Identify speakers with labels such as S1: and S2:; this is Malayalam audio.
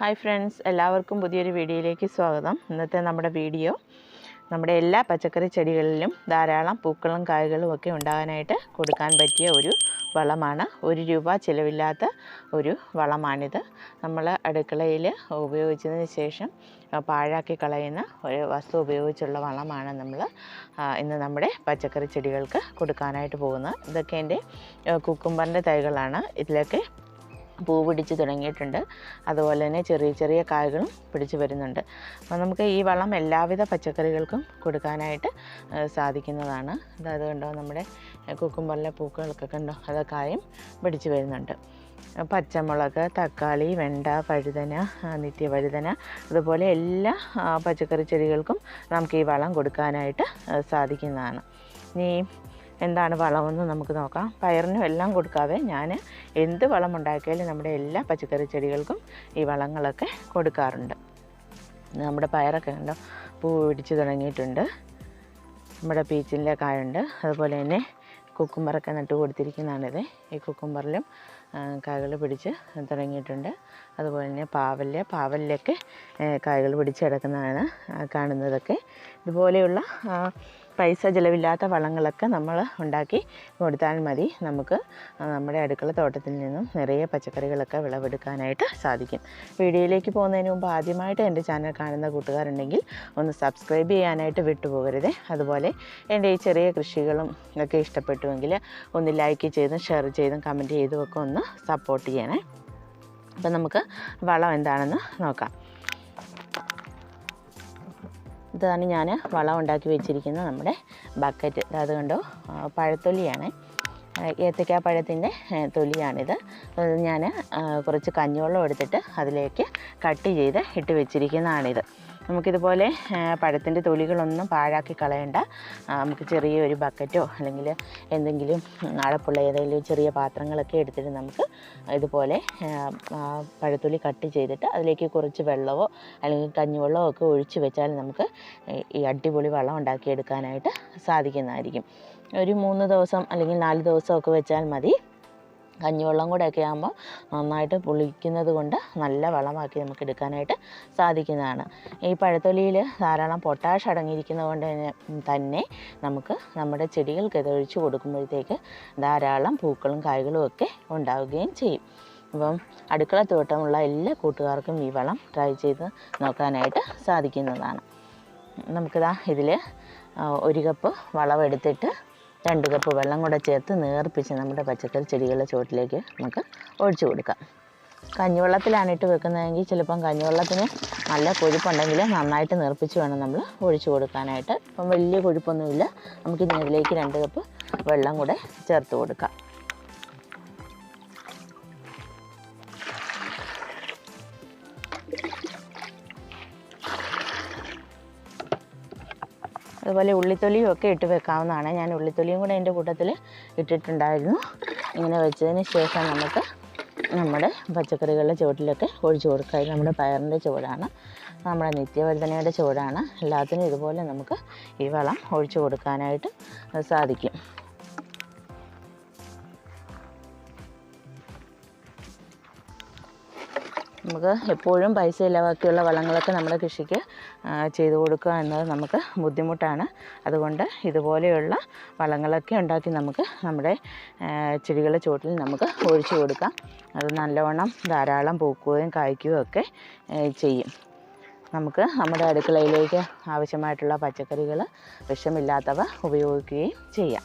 S1: ഹായ് ഫ്രണ്ട്സ് എല്ലാവർക്കും പുതിയൊരു വീഡിയോയിലേക്ക് സ്വാഗതം. ഇന്നത്തെ നമ്മുടെ വീഡിയോ നമ്മുടെ എല്ലാ പച്ചക്കറി ചെടികളിലും ധാരാളം പൂക്കളും കായ്കളും ഒക്കെ ഉണ്ടാകാനായിട്ട് കൊടുക്കാൻ പറ്റിയ ഒരു വളമാണ്. ഒരു രൂപ ചിലവില്ലാത്ത ഒരു വളമാണിത്. നമ്മൾ അടുക്കളയിൽ ഉപയോഗിച്ചതിന് ശേഷം പാഴാക്കി കളയുന്ന ഒരു വസ്തു ഉപയോഗിച്ചുള്ള വളമാണ് നമ്മൾ ഇന്ന് നമ്മുടെ പച്ചക്കറി ചെടികൾക്ക് കൊടുക്കാനായിട്ട് പോകുന്നത്. ഇതൊക്കെ എന്റെ കുക്കുംബറിന്റെ തൈകളാണ്. ഇതിലൊക്കെ പൂ പിടിച്ച് തുടങ്ങിയിട്ടുണ്ട്. അതുപോലെ തന്നെ ചെറിയ ചെറിയ കായ്കളും പിടിച്ച് വരുന്നുണ്ട്. അപ്പോൾ നമുക്ക് ഈ വളം എല്ലാവിധ പച്ചക്കറികൾക്കും കൊടുക്കാനായിട്ട് സാധിക്കുന്നതാണ്. അതായത് കണ്ടോ നമ്മുടെ കുക്കുംബറിലെ പൂക്കൾക്കൊക്കെ കണ്ടോ? അത് കായും പിടിച്ച് വരുന്നുണ്ട്. പച്ചമുളക് തക്കാളി വെണ്ട പഴുതന നിത്യപഴുതന അതുപോലെ എല്ലാ പച്ചക്കറി ചെടികൾക്കും നമുക്ക് ഈ വളം കൊടുക്കാനായിട്ട് സാധിക്കുന്നതാണ്. ഇനി എന്താണ് വളമെന്ന് നമുക്ക് നോക്കാം. പയറിനും എല്ലാം കൊടുക്കാതെ ഞാൻ എന്ത് വളം ഉണ്ടാക്കിയാലും നമ്മുടെ എല്ലാ പച്ചക്കറി ചെടികൾക്കും ഈ വളങ്ങളൊക്കെ കൊടുക്കാറുണ്ട്. നമ്മുടെ പയറൊക്കെ കണ്ടോ പൂ പിടിച്ച് തുടങ്ങിയിട്ടുണ്ട്. നമ്മുടെ പീച്ചിന്റെ കായുണ്ട്. അതുപോലെ തന്നെ കുക്കുംബറൊക്കെ നട്ട് കൊടുത്തിരിക്കുന്നതാണിത്. ഈ കുക്കുംബറിലും കായകൾ പിടിച്ച് തുടങ്ങിയിട്ടുണ്ട്. അതുപോലെ തന്നെ പാവൽ പാവലിലൊക്കെ കായകൾ പിടിച്ച് കിടക്കുന്നതാണ് കാണുന്നതൊക്കെ. ഇതുപോലെയുള്ള പൈസ ചിലവില്ലാത്ത വളങ്ങളൊക്കെ നമ്മൾ ഉണ്ടാക്കി കൊടുത്താൽ മതി. നമുക്ക് നമ്മുടെ അടുക്കള തോട്ടത്തിൽ നിന്നും നിറയെ പച്ചക്കറികളൊക്കെ വിളവെടുക്കാനായിട്ട് സാധിക്കും. വീഡിയോയിലേക്ക് പോകുന്നതിന് മുമ്പ് ആദ്യമായിട്ട് എന്റെ ചാനൽ കാണുന്ന കൂട്ടുകാരുണ്ടെങ്കിൽ ഒന്ന് സബ്സ്ക്രൈബ് ചെയ്യാനായിട്ട് വിട്ടുപോകരുത്. അതുപോലെ എന്റെ ഈ ചെറിയ കൃഷികളും ഒക്കെ ഇഷ്ടപ്പെട്ടുവെങ്കിൽ ഒന്ന് ലൈക്ക് ചെയ്തും ഷെയർ ചെയ്തും കമന്റ് ചെയ്തും ഒക്കെ ഒന്ന് സപ്പോർട്ട് ചെയ്യണേ. അപ്പം നമുക്ക് വളം എന്താണെന്ന് നോക്കാം. ഇതാണ് ഞാൻ വളം ഉണ്ടാക്കി വെച്ചിരിക്കുന്ന നമ്മുടെ ബക്കറ്റ്. അത് കണ്ടോ? പഴത്തൊലിയാണ്. ഏത്തക്ക പഴത്തിന്റെ തൊലിയാണിത്. ഞാൻ കുറച്ച് കഞ്ഞിവെള്ളം എടുത്തിട്ട് അതിലേക്ക് കട്ട് ചെയ്ത് ഇട്ട് വെച്ചിരിക്കുന്നതാണിത്. നമുക്കിതുപോലെ പഴത്തിന്റെ തൊലികളൊന്നും പാഴാക്കി കളയണ്ട. നമുക്ക് ചെറിയ ഒരു ബക്കറ്റോ അല്ലെങ്കിൽ എന്തെങ്കിലും അടപ്പുള്ള ഏതെങ്കിലും ചെറിയ പാത്രങ്ങളൊക്കെ എടുത്തിട്ട് നമുക്ക് ഇതുപോലെ പഴത്തൊലി കട്ട് ചെയ്തിട്ട് അതിലേക്ക് കുറച്ച് വെള്ളമോ അല്ലെങ്കിൽ കഞ്ഞിവെള്ളമോ ഒക്കെ ഒഴിച്ച് വെച്ചാൽ നമുക്ക് ഈ അടിപൊളി വെള്ളം ഉണ്ടാക്കിയെടുക്കാനായിട്ട് സാധിക്കുന്നതായിരിക്കും. ഒരു മൂന്ന് ദിവസം അല്ലെങ്കിൽ നാല് ദിവസമൊക്കെ വെച്ചാൽ മതി. കഞ്ഞിവെള്ളം കൂടെ ഒക്കെ ആകുമ്പോൾ നന്നായിട്ട് പുളിക്കുന്നത് കൊണ്ട് നല്ല വളമാക്കി നമുക്ക് എടുക്കാനായിട്ട് സാധിക്കുന്നതാണ്. ഈ പഴത്തൊലിയിൽ ധാരാളം പൊട്ടാഷ് അടങ്ങിയിരിക്കുന്നത് കൊണ്ട് തന്നെ തന്നെ നമുക്ക് നമ്മുടെ ചെടികൾക്ക് ഇത് ഒഴിച്ചു കൊടുക്കുമ്പോഴത്തേക്ക് ധാരാളം പൂക്കളും കായ്കളും ഒക്കെ ഉണ്ടാവുകയും ചെയ്യും. അപ്പം അടുക്കളത്തോട്ടമുള്ള എല്ലാ കൂട്ടുകാർക്കും ഈ വളം ട്രൈ ചെയ്ത് നോക്കാനായിട്ട് സാധിക്കുന്നതാണ്. നമുക്കിതാ ഇതിൽ ഒരു കപ്പ് വളമെടുത്തിട്ട് രണ്ട് കപ്പ് വെള്ളം കൂടെ ചേർത്ത് നേർപ്പിച്ച് നമ്മുടെ പച്ചക്കറി ചെടികളുടെ ചുവട്ടിലേക്ക് നമുക്ക് ഒഴിച്ചു കൊടുക്കാം. കഞ്ഞിവെള്ളത്തിലാണ് ഇട്ട് വെക്കുന്നതെങ്കിൽ ചിലപ്പം കഞ്ഞിവെള്ളത്തിന് നല്ല കൊഴുപ്പുണ്ടെങ്കിൽ നന്നായിട്ട് നേർപ്പിച്ച് വേണം നമ്മൾ ഒഴിച്ചു കൊടുക്കാനായിട്ട്. ഇപ്പം വലിയ കൊഴുപ്പൊന്നുമില്ല. നമുക്ക് ഇനി രണ്ട് കപ്പ് വെള്ളം കൂടെ ചേർത്ത് കൊടുക്കാം. അതുപോലെ ഉള്ളിത്തൊലിയും ഒക്കെ ഇട്ട് വെക്കാവുന്നതാണ്. ഞാൻ ഉള്ളിത്തൊലിയും കൂടെ എന്റെ കൂട്ടത്തിൽ ഇട്ടിട്ടുണ്ടായിരുന്നു. ഇങ്ങനെ വെച്ചതിന് ശേഷം നമുക്ക് നമ്മുടെ പച്ചക്കറികളുടെ ചുവട്ടിലൊക്കെ ഒഴിച്ചു കൊടുക്കുക. നമ്മുടെ പയറിന്റെ ചുവടാണ്. നമ്മുടെ നിത്യവർദ്ധനയുടെ ചുവടാണ്. എല്ലാത്തിനും ഇതുപോലെ നമുക്ക് ഈ വളം ഒഴിച്ചു കൊടുക്കാനായിട്ട് സാധിക്കും. നമുക്ക് എപ്പോഴും പൈസ ഇല്ലാതാക്കിയുള്ള വളങ്ങളൊക്കെ നമ്മുടെ കൃഷിക്ക് ചെയ്തു കൊടുക്കുക എന്നത് നമുക്ക് ബുദ്ധിമുട്ടാണ്. അതുകൊണ്ട് ഇതുപോലെയുള്ള വളങ്ങളൊക്കെ ഉണ്ടാക്കി നമുക്ക് നമ്മുടെ ചെടികളുടെ ചുവട്ടിൽ നമുക്ക് ഒഴിച്ചു കൊടുക്കാം. അത് നല്ലവണ്ണം ധാരാളം പൂക്കുകയും കായ്ക്കുകയും ഒക്കെ ചെയ്യും. നമുക്ക് നമ്മുടെ അടുക്കളയിലേക്ക് ആവശ്യമായിട്ടുള്ള പച്ചക്കറികൾ വിഷമില്ലാത്തവ ഉപയോഗിക്കുകയും ചെയ്യാം.